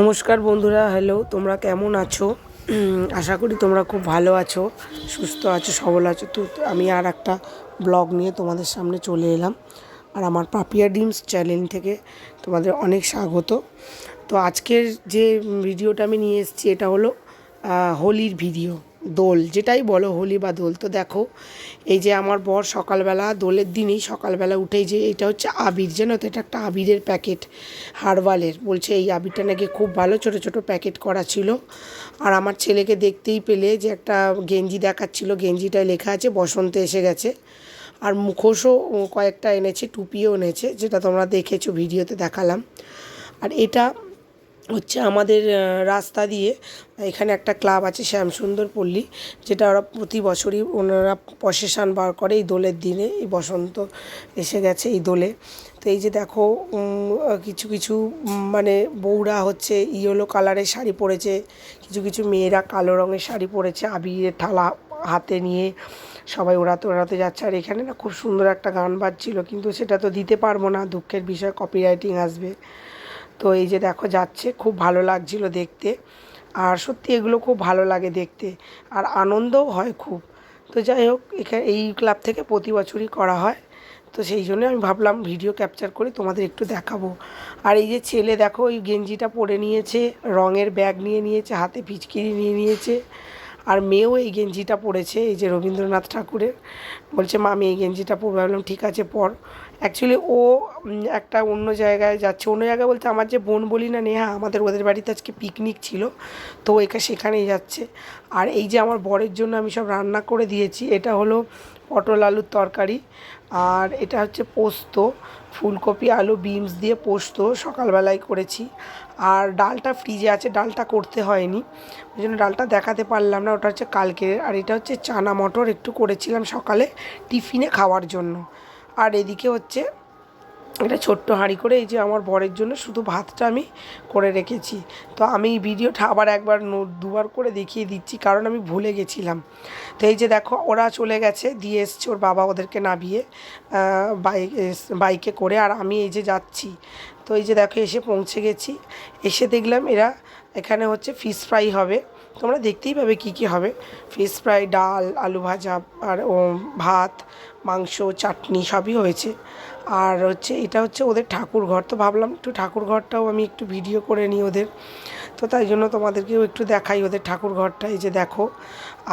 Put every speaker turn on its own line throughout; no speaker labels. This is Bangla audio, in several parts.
নমস্কার বন্ধুরা হ্যালো তোমরা কেমন আছো? আশা করি তোমরা খুব ভালো আছো, সুস্থ আছো, সবল আছো। তো আমি আর একটা ব্লগ নিয়ে তোমাদের সামনে চলে এলাম। আর আমার পাপিয়া ডিমস চ্যানেল থেকে তোমাদের অনেক স্বাগত। তো আজকের যে ভিডিওটা আমি নিয়ে এসেছি, এটা হলো হোলির ভিডিও দোল, যেটাই বলো হোলি বা দোল। তো দেখো, এই যে আমার বর সকালবেলা, দোলের দিনই সকালবেলা উঠেই যে এটা হচ্ছে আবির, জানো তো? এটা একটা আবিরের প্যাকেট, হার্বালের। বলছে, এই আবিরটা নাকি খুব ভালো ছোট ছোট প্যাকেট করা ছিল। আর আমার ছেলেকে দেখতেই পেলে যে একটা গেঞ্জি দেখাচ্ছিল। গেঞ্জিটায় লেখা আছে, বসন্ত এসে গেছে। আর মুখোশও কয়েকটা এনেছে, টুপিও এনেছে, যেটা তোমরা দেখেছ, ভিডিওতে দেখালাম। আর এটা হচ্ছে আমাদের রাস্তা দিয়ে এখানে একটা ক্লাব আছে শ্যামসুন্দর পল্লী, যেটা ওরা প্রতি বছরই ওনারা প্রসেশন বার করে এই দোলের দিনে, এই বসন্ত এসে গেছে এই দোলে। তো এই যে দেখো কিছু কিছু মানে বউরা হচ্ছে ইয়েলো কালারের শাড়ি পরেছে, কিছু কিছু মেয়েরা কালো রঙের শাড়ি পরেছে আবির থালা হাতে নিয়ে সবাই ওড়াতে ওড়াতে যাচ্ছে। আর এখানে না খুব সুন্দর একটা গান বাজছিল, কিন্তু সেটা তো দিতে পারব না, দুঃখের বিষয় কপিরাইটিং আসবে। তো এই যে দেখো যাচ্ছে, খুব ভালো লাগছিল দেখতে। আর সত্যি এগুলো খুব ভালো লাগে দেখতে। আর আনন্দও হয় খুব। তো যাই হোক এখানে এই ক্লাব থেকে প্রতি বছরই করা হয়। তো সেই জন্য আমি ভাবলাম ভিডিও ক্যাপচার করে তোমাদের একটু দেখাবো। আর এই যে ছেলে দেখো, ওই গেঞ্জিটা পরে নিয়েছে, রঙের ব্যাগ নিয়ে নিয়েছে, হাতে পিচকিরি নিয়ে নিয়েছে। আর মেয়েও এই গেঞ্জিটা পরেছে, এই যে রবীন্দ্রনাথ ঠাকুরের। বলছে, মা, আমি এই গেঞ্জিটা পরবো। ভাবলাম ঠিক আছে, পর। অ্যাকচুয়ালি ও একটা অন্য জায়গায় যাচ্ছে। অন্য জায়গায় বলতে আমার যে বোন বলি না, নেহা, আমাদের ওদের বাড়িতে আজকে পিকনিক ছিল। তো একা সেখানেই যাচ্ছে। আর এই যে আমার বরের জন্য আমি সব রান্না করে দিয়েছি, এটা হলো পটল আলুর তরকারি। আর এটা হচ্ছে পোস্ত, ফুলকপি, আলু, বিনস দিয়ে পোস্ত সকালবেলায় করেছি। আর ডালটা ফ্রিজে আছে, ডালটা করতে হয়নি। ওই জন্য ডালটা দেখাতে পারলাম না, ওটা হচ্ছে কালকে। আর এটা হচ্ছে চানা মটর একটু করেছিলাম সকালে টিফিনে খাওয়ার জন্য। আর এদিকে হচ্ছে এটা ছোট্ট হাঁড়ি করে এই যে আমার বরের জন্য শুধু ভাতটা আমি করে রেখেছি। তো আমি এই ভিডিওটা আবার একবার দুবার করে দেখিয়ে দিচ্ছি কারণ আমি ভুলে গেছিলাম। তো এই যে দেখো, ওরা চলে গেছে, দিয়ে এসছে ওর বাবা ওদেরকে নামিয়ে বাইক বাইকে করে আর আমি এই যে যাচ্ছি। তো এই যে দেখো, এসে পৌঁছে গেছি। এসে দেখলাম এরা এখানে হচ্ছে ফিশ ফ্রাই হবে। তোমরা দেখতেই পাবে কী কী হবে। ফিশ ফ্রাই ডাল, আলু ভাজা, আর ভাত, মাংস, চাটনি সবই হয়েছে। আর হচ্ছে, এটা হচ্ছে ওদের ঠাকুর ঘর। তো ভাবলাম একটু ঠাকুর ঘরটাও আমি একটু ভিডিও করে নিই ওদের। তো তাই জন্য তোমাদেরকেও একটু দেখাই ওদের ঠাকুর ঘরটা, এই যে দেখো।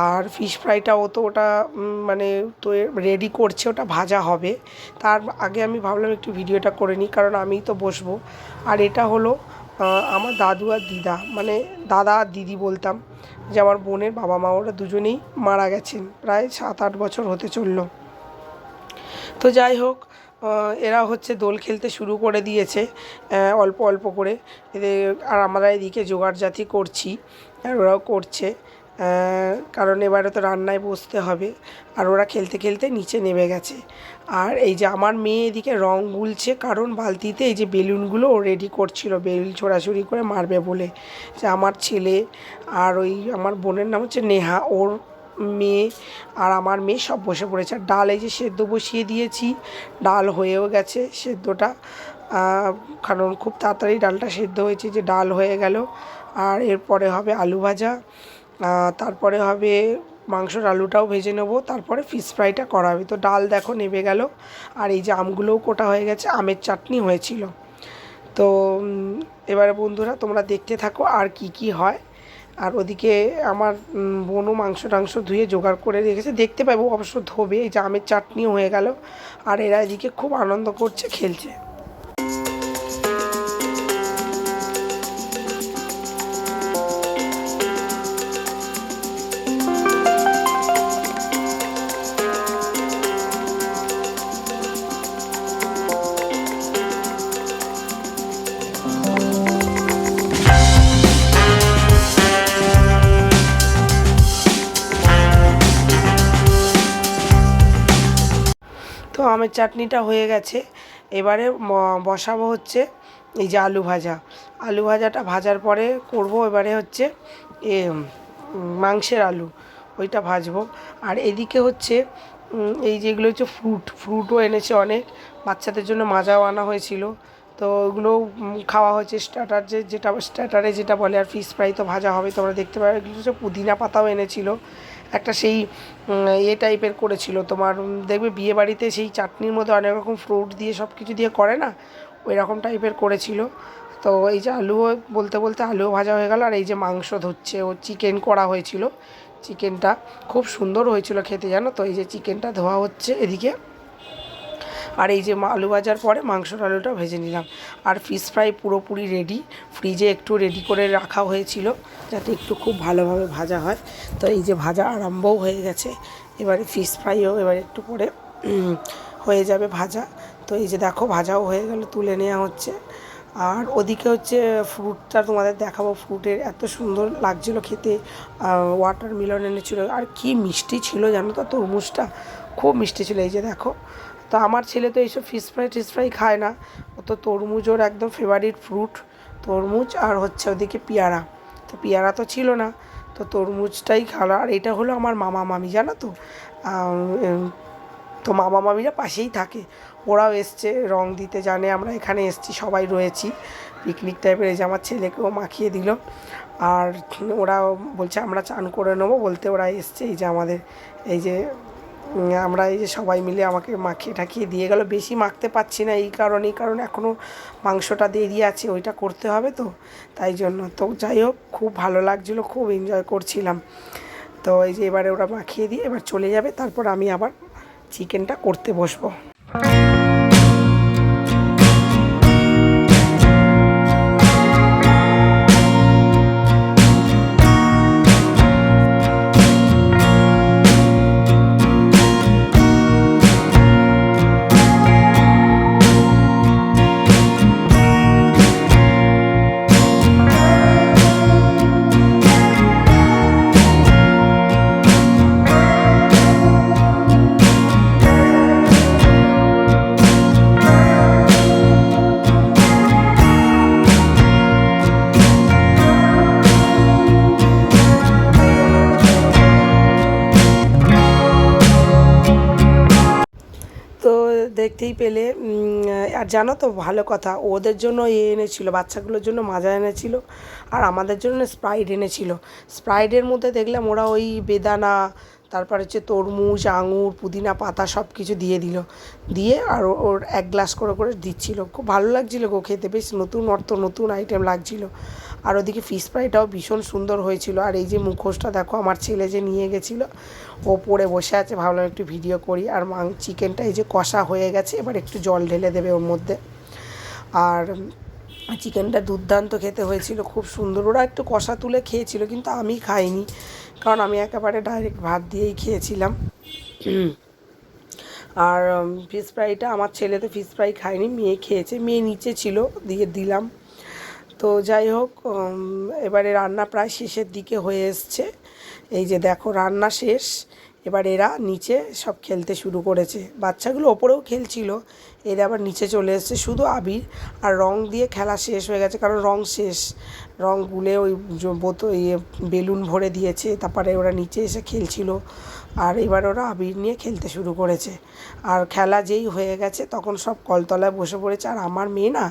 আর ফিশ ফ্রাইটাও তো ওটা মানে তো রেডি করছে, ওটা ভাজা হবে। তার আগে আমি ভাবলাম একটু ভিডিওটা করে নিই, কারণ আমিই তো বসবো। আর এটা হলো আমার দাদু আর দিদা মানে দাদা আর দিদি বলতাম যে আমার বোনের বাবা মা, ওরা দুজনেই মারা গেছেন, প্রায় সাত আট বছর হতে চলল। তো যাই হোক এরা হচ্ছে দোল খেলতে শুরু করে দিয়েছে অল্প অল্প করে। এদের, আর আমরা এদিকে জোগাড় জাতি করছি, আর ওরাও করছে। কারণ এবারে তো রান্নায় বসতে হবে। আর ওরা খেলতে খেলতে নিচে নেমে গেছে। আর এই যে আমার মেয়ে এদিকে রং গুলছে, কারণ বালতিতে এই যে বেলুনগুলো ও রেডি করছিল বেলুন ছোড়াছুড়ি করে মারবে বলে। যে আমার ছেলে আর ওই আমার বোনের নাম হচ্ছে নেহা, ওর মেয়ে আর আমার মেয়ে সব বসে পড়েছে। আর ডাল এই যে সেদ্ধ বসিয়ে দিয়েছি, ডাল হয়েও গেছে সেদ্ধটা। কারণ খুব তাড়াতাড়ি ডালটা সেদ্ধ হয়েছে যে ডাল হয়ে গেল। আর এরপরে হবে আলু ভাজা। তারপরে হবে মাংসর আলুটাও ভেজে নেব, তারপরে ফিশ ফ্রাইটা করা হবে। তো ডাল দেখো নেবে গেল, আর এই যে আমগুলোও কোটা হয়ে গেছে, আমের চাটনি হয়েছিল। তো এবারে বন্ধুরা তোমরা দেখতে থাকো আর কি কি হয়। আর ওদিকে আমার বোনও মাংস টাংস ধুয়ে জোগাড় করে রেখেছে, দেখতে পাবো, অবশ্য ধোবে, এই যে আমের চাটনিও হয়ে গেল। আর এরা এদিকে খুব আনন্দ করছে, খেলছে। তো আমের চাটনিটা হয়ে গেছে। এবারে বসাবো হচ্ছে এই যে আলু ভাজা। আলু ভাজাটা ভাজার পরে করব এবারে হচ্ছে এ মাংসের আলু, ওইটা ভাজবো। আর এদিকে হচ্ছে এই যেগুলো হচ্ছে ফ্রুট ফ্রুটও এনেছে অনেক, বাচ্চাদের জন্য মাজাও আনা হয়েছিল। তো তো ওগুলো খাওয়া হয়েছে স্টার্টার যে, যেটা স্টার্টারে যেটা বলে আর ফিশ ফ্রাই তো ভাজা হবে, তোমরা দেখতে পাবে। এগুলো হচ্ছে পুদিনা পাতাও এনেছিল। একটা সেই এ টাইপের করেছিল। তোমার দেখবে বিয়ে বাড়িতে সেই চাটনির মধ্যে অনেক রকম ফ্রুট দিয়ে সব কিছু দিয়ে করে না? ওই রকম টাইপের করেছিল। তো এই যে আলুও, বলতে বলতে আলুও ভাজা হয়ে গেল, আর এই যে মাংস ধরছে, ও চিকেন করা হয়েছিল। চিকেনটা খুব সুন্দর হয়েছিল খেতে, জানো তো? এই যে চিকেনটা ধোয়া হচ্ছে এদিকে। আর এই যে আলু ভাজার পরে মাংসর আলুটা ভেজে নিলাম। আর ফিশ ফ্রাই পুরোপুরি রেডি ফ্রিজে একটু রেডি করে রাখা হয়েছিল যাতে একটু খুব ভালোভাবে ভাজা হয়। তো এই যে ভাজা আরম্ভও হয়ে গেছে। এবারে ফিশ ফ্রাইও এবার একটু উম, হয়ে যাবে ভাজা। তো এই যে দেখো ভাজাও হয়ে গেল তুলে নেওয়া হচ্ছে। আর ওদিকে হচ্ছে ফ্রুটটা তোমাদের দেখাবো। ফ্রুটের এত সুন্দর লাগছিল খেতে। ওয়াটার মিলন এনেছিল। আর কি মিষ্টি ছিল জানো তো তরমুজটা। খুব মিষ্টি ছিল। এই যে দেখো তো আমার ছেলে তো এইসব ফিশ ফ্রাই টিস ফ্রাই খায় না। ও তো তরমুজ, ওর একদম ফেভারিট ফ্রুট তরমুজ আর হচ্ছে ওদিকে পেয়ারা। তো পেয়ারা তো ছিল না, তো তরমুজটাই খাওয়া আর এটা হলো আমার মামা মামি, জানো তো? তো মামা মামিরা পাশেই থাকে। ওরাও এসছে, রং দিতে জানে, আমরা এখানে এসছি, সবাই রয়েছি। পিকনিক টাইপের এই যে আমার ছেলেকেও মাখিয়ে দিল। আর ওরা বলছে, আমরা চান করে নেব বলতে ওরা এসছে, এই যে আমাদের, এই যে আমরা এই যে সবাই মিলে আমাকে মাখিয়ে ঠাকিয়ে দিয়ে গেল। বেশি মাখতে পারছি না এই কারণে এই কারণে এখনও মাংসটা দেরি আছে, ওইটা করতে হবে তো। তাই জন্য তো যাই হোক, খুব ভালো লাগছিল, খুব এনজয় করছিলাম। তো এই যে এবারে ওরা মাখিয়ে দিয়ে এবার চলে যাবে, তারপর আমি আবার চিকেনটা করতে বসবো। দেখতেই পেলে আর জানো তো ভালো কথা, ওদের জন্য এ এনেছিল, বাচ্চাগুলোর জন্য মাজা এনেছিল, আর আমাদের জন্য স্প্রাইট এনেছিল। স্প্রাইটের মধ্যে দেখলাম ওরা ওই বেদানা, তারপর হচ্ছে তরমুজ, আঙুর, পুদিনা পাতা সব কিছু দিয়ে দিল। দিয়ে আর ওর এক গ্লাস করে করে দিচ্ছিল। খুব ভালো লাগছিল গো খেতে, বেশ নতুন অর্থ, নতুন আইটেম লাগছিল। আর ওদিকে ফিশ ফ্রাইটাও ভীষণ সুন্দর হয়েছিল। আর এই যে মুখোশটা দেখো, আমার ছেলে যে নিয়ে গেছিল, ও পড়ে বসে আছে, ভাবলাম একটু ভিডিও করি। আর মাং চিকেনটা এই যে কষা হয়ে গেছে, এবার একটু জল ঢেলে দেবে ওর মধ্যে। আর চিকেনটা দুর্দান্ত খেতে হয়েছিল, খুব সুন্দর। ওরা একটু কষা তুলে খেয়েছিল, কিন্তু আমি খাইনি। কারণ আমি একেবারে ডাইরেক্ট ভাত দিয়েই খেয়েছিলাম। আর ফিশ ফ্রাইটা আমার ছেলে তো ফিশ ফ্রাই খায়নি, মেয়ে খেয়েছে, মেয়ে নিচে ছিল, দিয়ে দিলাম। তো যাই হোক এবারে রান্না প্রায় শেষের দিকে হয়ে এসছে। এই যে দেখো, রান্না শেষ। এবার এরা নিচে সব খেলতে শুরু করেছে। বাচ্চাগুলো ওপরেও খেলছিল, এরা আবার নিচে চলে এসছে। শুধু আবির আর রং দিয়ে খেলা শেষ হয়ে গেছে, কারণ রং শেষ। রং গুলে ওই জ- বোতো ইয়ে বেলুন ভরে দিয়েছে। তারপরে ওরা নিচে এসে খেলছিল। আর এবার ওরা আবির নিয়ে খেলতে শুরু করেছে আর খেলা যেই হয়ে গেছে তখন সব কলতলায় বসে পড়েছে আর আমার মেয়ে না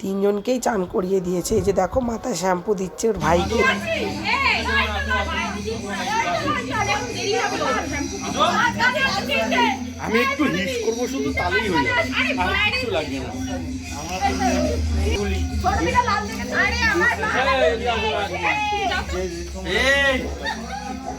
তিনজনকেই চান করিয়ে দিয়েছে এই যে দেখো মাথায় শ্যাম্পু দিচ্ছে ওর ভাইকে
আমি একটু হিস করব শুধু তাহলেই হয়ে যাবে আর কিছু লাগবে না এই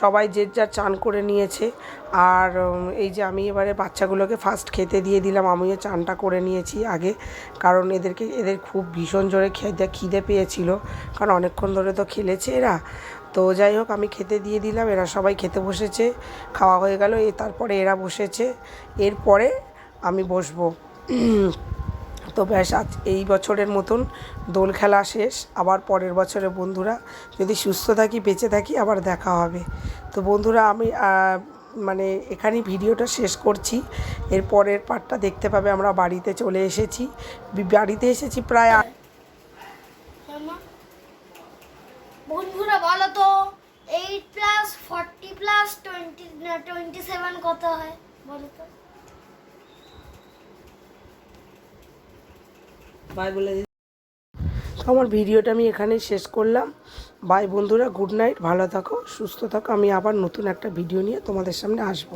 সবাই যে যার চান করে নিয়েছে। আর এই যে আমি এবারে বাচ্চাগুলোকে ফার্স্ট খেতে দিয়ে দিলাম, আমিও চানটা করে নিয়েছি আগে। কারণ এদেরকে, এদের খুব ভীষণ জোরে খেতে খিদে পেয়েছিল। কারণ অনেকক্ষণ ধরে তো খেলেছে এরা। তো যাই হোক, আমি খেতে দিয়ে দিলাম, এরা সবাই খেতে বসেছে। খাওয়া হয়ে গেল, এ তারপরে এরা বসেছে। এরপরে আমি বসবো। তো ব্যাস, আজ এই বছরের মতন দোল খেলা শেষ। আবার পরের বছরে বন্ধুরা, যদি সুস্থ থাকি, বেঁচে থাকি, আবার দেখা হবে। তো বন্ধুরা, আমি মানে এখানেই ভিডিওটা শেষ করছি। এর পরের পার্টটা দেখতে পাবে, আমরা বাড়িতে চলে এসেছি। বাড়িতে এসেছি প্রায়
বন্ধুরা, বলো তো eight plus forty plus twenty twenty seven কত হয়, বলো তো।
বাই বলে
তো আমার ভিডিওটা আমি এখানেই শেষ করলাম। বাই বন্ধুরা গুড নাইট ভালো থাকো, সুস্থ থাকো। আমি আবার নতুন একটা ভিডিও নিয়ে তোমাদের সামনে আসব।